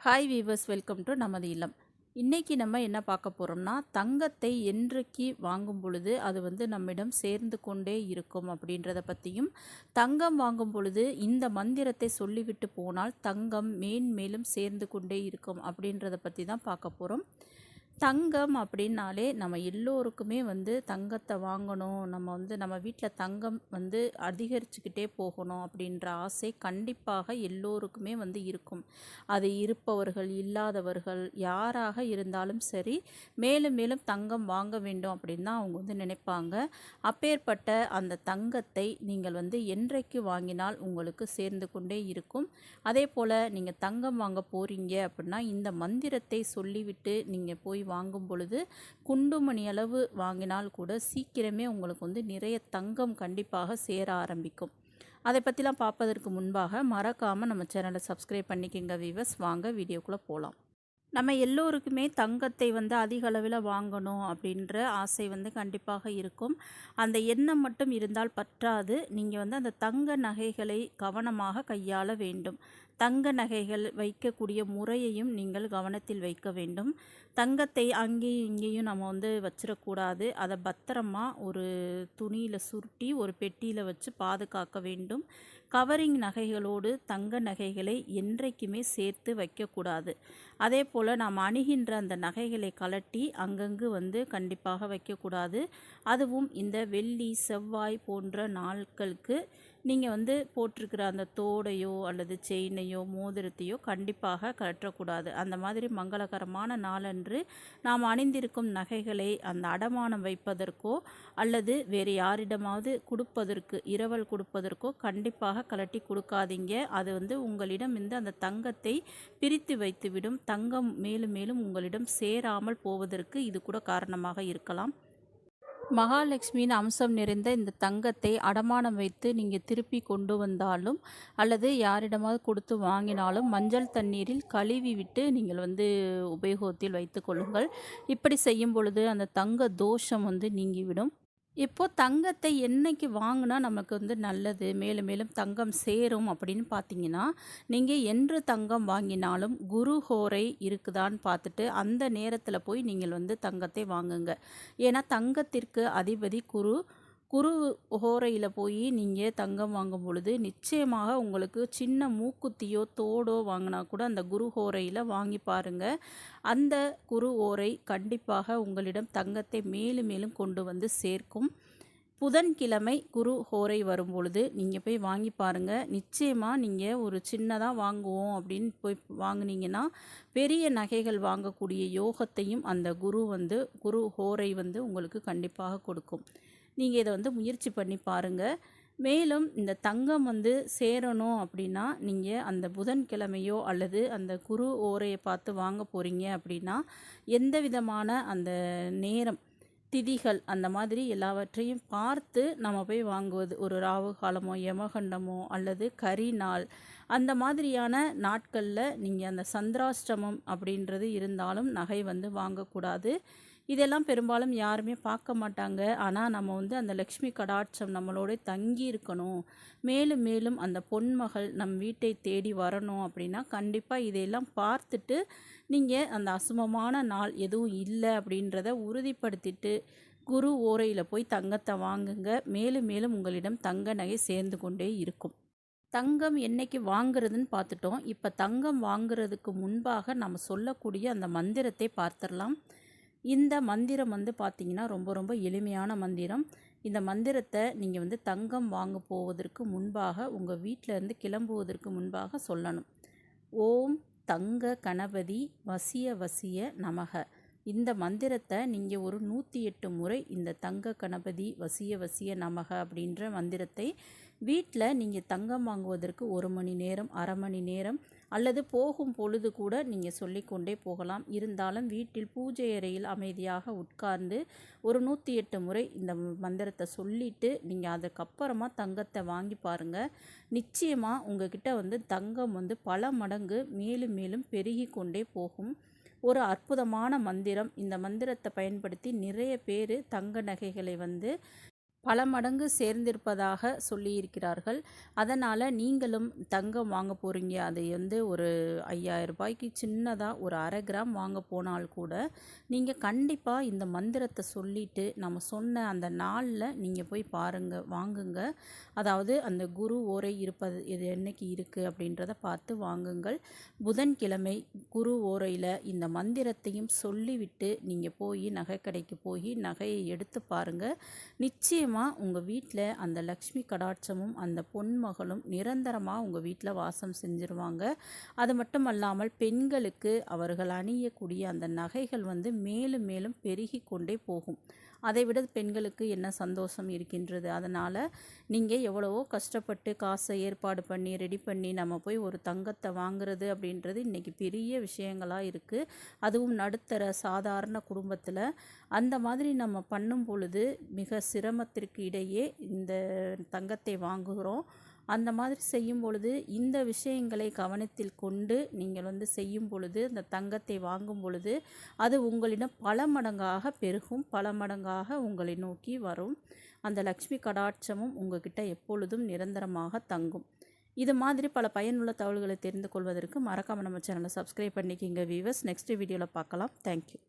Hi viewers welcome to நமது இல்லம். இன்றைக்கி நம்ம என்ன பார்க்க போகிறோம்னா தங்கத்தை என்றைக்கு வாங்கும் பொழுது அது வந்து நம்மிடம் சேர்ந்து கொண்டே இருக்கும் அப்படின்றத பற்றியும் தங்கம் வாங்கும் பொழுது இந்த மந்திரத்தை சொல்லிவிட்டு போனால் தங்கம் மேன்மேலும் சேர்ந்து கொண்டே இருக்கும் அப்படின்றத பற்றி தான் பார்க்க போகிறோம் தங்கம் அப்படின்னாலே நம்ம எல்லோருக்குமே வந்து தங்கத்தை வாங்கணும். நம்ம வந்து நம்ம வீட்டில் தங்கம் வந்து அதிகரிச்சுக்கிட்டே போகணும் அப்படின்ற ஆசை கண்டிப்பாக எல்லோருக்குமே வந்து இருக்கும். அது இருப்பவர்கள் இல்லாதவர்கள் யாராக இருந்தாலும் சரி மேலும் மேலும் தங்கம் வாங்க வேண்டும் அப்படின்னு தான் அவங்க வந்து நினைப்பாங்க. அப்பேற்பட்ட அந்த தங்கத்தை நீங்கள் வந்து என்றைக்கு வாங்கினால் உங்களுக்கு சேர்ந்து கொண்டே இருக்கும். அதே போல் நீங்கள் தங்கம் வாங்க போகிறீங்க அப்படின்னா இந்த மந்திரத்தை சொல்லிவிட்டு நீங்கள் போய் வாங்கும் பொழுது குண்டுமணி அளவு வாங்கினால் கூட சீக்கிரமே உங்களுக்கு வந்து நிறைய தங்கம் கண்டிப்பாக சேர ஆரம்பிக்கும். அதை பற்றிலாம் பார்ப்பதற்கு முன்பாக மறக்காமல் நம்ம சேனலை சப்ஸ்கிரைப் பண்ணிக்கங்க வீவர்ஸ் வாங்க வீடியோக்குள்ளே போகலாம் நம்ம எல்லோருக்குமே தங்கத்தை வந்து அதிக அளவில் வாங்கணும் அப்படின்ற ஆசை வந்து கண்டிப்பாக இருக்கும். அந்த எண்ணம் மட்டும் இருந்தால் பற்றாது. நீங்கள் வந்து அந்த தங்க நகைகளை கவனமாக கையாள வேண்டும். தங்க நகைகள் வைக்கக்கூடிய முறையையும் நீங்கள் கவனத்தில் வைக்க வேண்டும். தங்கத்தை அங்கேயும் இங்கேயும் நம்ம வந்து வச்சிடக்கூடாது. அதை பத்திரமா ஒரு துணியில் சுருட்டி ஒரு பெட்டியில் வச்சு பாதுகாக்க வேண்டும். கவரிங் நகைகளோடு தங்க நகைகளை என்றைக்குமே சேர்த்து வைக்கக்கூடாது. அதே போல் நாம் அணுகின்ற அந்த நகைகளை கலட்டி அங்கங்கு வந்து கண்டிப்பாக வைக்கக்கூடாது. அதுவும் இந்த வெள்ளி செவ்வாய் போன்ற நாட்களுக்கு நீங்கள் வந்து போட்டிருக்கிற அந்த தோடையோ அல்லது செயினையோ மோதிரத்தையோ கண்டிப்பாக கட்டக்கூடாது அந்த மாதிரி மங்களகரமான நாளன்று நாம் அணிந்திருக்கும் நகைகளை அந்த அடமானம் வைப்பதற்கோ அல்லது வேறு யாரிடமாவது கொடுப்பதற்கு இரவல் கொடுப்பதற்கோ கண்டிப்பாக கலட்டி கொடுக்காதீங்க. அது வந்து உங்களிடம் இருந்து அந்த தங்கத்தை பிரித்து வைத்துவிடும். தங்கம் மேலும் மேலும் உங்களிடம் சேராமல் போவதற்கு இது கூட காரணமாக இருக்கலாம். மகாலட்சுமியின் அம்சம் நிறைந்த இந்த தங்கத்தை அடமானம் வைத்து நீங்கள் திருப்பி கொண்டு வந்தாலும் அல்லது யாரிடமாவது கொடுத்து வாங்கினாலும் மஞ்சள் தண்ணீரில் கழுவி விட்டு நீங்கள் வந்து உபயோகத்தில் வைத்து கொள்ளுங்கள். இப்படி செய்யும் பொழுது அந்த தங்க தோஷம் வந்து நீங்கிவிடும். இப்போது தங்கத்தை என்றைக்கு வாங்கினா நமக்கு வந்து நல்லது மேலும் மேலும் தங்கம் சேரும் அப்படின்னு பார்த்தீங்கன்னா நீங்கள் என்று தங்கம் வாங்கினாலும் குரு ஹோரை இருக்குதான்னு பார்த்துட்டு அந்த நேரத்தில் போய் நீங்கள் வந்து தங்கத்தை வாங்குங்க. ஏன்னா தங்கத்திற்கு அதிபதி குரு குரு ஹோரையில் போய் நீங்கள் தங்கம் வாங்கும் பொழுது நிச்சயமாக உங்களுக்கு சின்ன மூக்குத்தியோ தோடோ வாங்கினா கூட அந்த குரு ஹோரையில் வாங்கி பாருங்கள் அந்த குரு ஓரை கண்டிப்பாக உங்களிடம் தங்கத்தை மேலும் மேலும் கொண்டு வந்து சேர்க்கும். புதன்கிழமை குரு ஹோரை வரும் பொழுது நீங்கள் போய் வாங்கி பாருங்கள் நிச்சயமாக நீங்கள் ஒரு சின்னதாக வாங்குவோம் அப்படின்னு போய் வாங்கினீங்கன்னா பெரிய நகைகள் வாங்கக்கூடிய யோகத்தையும் அந்த குரு வந்து குரு ஹோரை வந்து உங்களுக்கு கண்டிப்பாக கொடுக்கும். நீங்கள் இதை வந்து முயற்சி பண்ணி பாருங்கள் மேலும் இந்த தங்கம் வந்து சேரணும் அப்படின்னா நீங்கள் அந்த புதன்கிழமையோ அல்லது அந்த குரு ஓரையை பார்த்து வாங்க போகிறீங்க அப்படின்னா எந்த விதமான அந்த நேரம் திதிகள் அந்த மாதிரி எல்லாவற்றையும் பார்த்து நம்ம போய் வாங்குவது. ஒரு ராவு காலமோ யமகண்டமோ அல்லது கரி நாள் அந்த மாதிரியான நாட்களில் நீங்கள் அந்த சந்திராஷ்டமம் அப்படின்றது இருந்தாலும் நகை வந்து வாங்கக்கூடாது. இதெல்லாம் பெரும்பாலும் யாருமே பார்க்க மாட்டாங்க. ஆனால் நம்ம வந்து அந்த லக்ஷ்மி கடாட்சம் நம்மளோட தங்கி இருக்கணும். மேலும் மேலும் அந்த பொன்மகள் நம் வீட்டை தேடி வரணும் அப்படின்னா கண்டிப்பாக இதையெல்லாம் பார்த்துட்டு நீங்கள் அந்த அசுமமான நாள் எதுவும் இல்லை அப்படின்றத உறுதிப்படுத்திட்டு குரு ஓரையில் போய் தங்கத்தை வாங்குங்க. மேலும் மேலும் உங்களிடம் தங்க நகை சேர்ந்து கொண்டே இருக்கும். தங்கம் என்னைக்கு வாங்குறதுன்னு பார்த்துட்டோம். இப்போ தங்கம் வாங்குறதுக்கு முன்பாக நம்ம சொல்லக்கூடிய அந்த மந்திரத்தை பார்த்துடலாம். இந்த மந்திரம் வந்து பார்த்திங்கன்னா ரொம்ப ரொம்ப எளிமையான மந்திரம். இந்த மந்திரத்தை நீங்கள் வந்து தங்கம் வாங்க போவதற்கு முன்பாக உங்கள் வீட்டிலேருந்து கிளம்புவதற்கு முன்பாக சொல்லணும். ஓம் தங்க கணபதி வசிய வசிய நமக. இந்த மந்திரத்தை நீங்கள் ஒரு நூற்றி எட்டு முறை இந்த தங்க கணபதி வசிய வசிய நமக அப்படின்ற மந்திரத்தை வீட்டில் நீங்கள் தங்கம் வாங்குவதற்கு ஒரு மணி நேரம் அரை மணி நேரம் அல்லது போகும் பொழுது கூட நீங்கள் சொல்லிக்கொண்டே போகலாம். இருந்தாலும் வீட்டில் பூஜை அறையில் அமைதியாக உட்கார்ந்து ஒரு நூற்றி எட்டு முறை இந்த மந்திரத்தை சொல்லிவிட்டு நீங்கள் அதுக்கப்புறமா தங்கத்தை வாங்கி பாருங்கள் நிச்சயமாக உங்ககிட்ட வந்து தங்கம் வந்து பல மடங்கு மேலும் மேலும் பெருகி கொண்டே போகும். ஒரு அற்புதமான மந்திரம். இந்த மந்திரத்தை பயன்படுத்தி நிறைய பேர் தங்க நகைகளை வந்து பல மடங்கு சேர்ந்திருப்பதாக சொல்லியிருக்கிறார்கள். அதனால் நீங்களும் தங்கம் வாங்க போகிறீங்க அதை வந்து ஒரு ஐயாயிரம் ரூபாய்க்கு சின்னதாக ஒரு அரை கிராம் வாங்க போனால் கூட நீங்கள் கண்டிப்பாக இந்த மந்திரத்தை சொல்லிட்டு நம்ம சொன்ன அந்த நாளில் நீங்கள் போய் பாருங்கள் வாங்குங்க. அதாவது அந்த குரு ஓரை இருப்பது இது என்னைக்கு இருக்குது அப்படின்றத பார்த்து வாங்குங்கள். புதன்கிழமை குரு ஓரையில் இந்த மந்திரத்தையும் சொல்லிவிட்டு நீங்கள் போய் நகைக்கடைக்கு போய் நகையை எடுத்து பாருங்கள் நிச்சயமாக உங்கள் வீட்டில் அந்த லக்ஷ்மி கடாட்சமும் அந்த பொன்மகளும் நிரந்தரமாக உங்கள் வீட்டில் வாசம் செஞ்சுருவாங்க. அது மட்டும் அல்லாமல் பெண்களுக்கு அவர்கள் அணியக்கூடிய அந்த நகைகள் வந்து மேலும் மேலும் பெருகி கொண்டே போகும். அதை விட பெண்களுக்கு என்ன சந்தோஷம் இருக்கின்றது? அதனால் நீங்கள் எவ்வளவோ கஷ்டப்பட்டு காசை ஏற்பாடு பண்ணி ரெடி பண்ணி நம்ம போய் ஒரு தங்கத்தை வாங்குறது அப்படின்றது இன்றைக்கி பெரிய விஷயங்களாக இருக்குது அதுவும் நடுத்தர சாதாரண குடும்பத்தில் அந்த மாதிரி நம்ம பண்ணும் பொழுது மிக சிரமத்திற்கு இடையே இந்த தங்கத்தை வாங்குகிறோம். அந்த மாதிரி செய்யும் பொழுது இந்த விஷயங்களை கவனத்தில் கொண்டு நீங்கள் வந்து செய்யும் பொழுது இந்த தங்கத்தை வாங்கும் பொழுது அது உங்களிடம் பல மடங்காக பெருகும் பல மடங்காக உங்களை நோக்கி வரும். அந்த லக்ஷ்மி கடாட்சமும் உங்ககிட்ட எப்பொழுதும் நிரந்தரமாக தங்கும். இது மாதிரி பல பயனுள்ள தகவல்களை தெரிந்து கொள்வதற்கு மறக்காமல் நம்ம சேனலை சப்ஸ்கிரைப் பண்ணிக்கிங்க வீவர்ஸ் நெக்ஸ்ட் வீடியோவில் பார்க்கலாம். தேங்க்யூ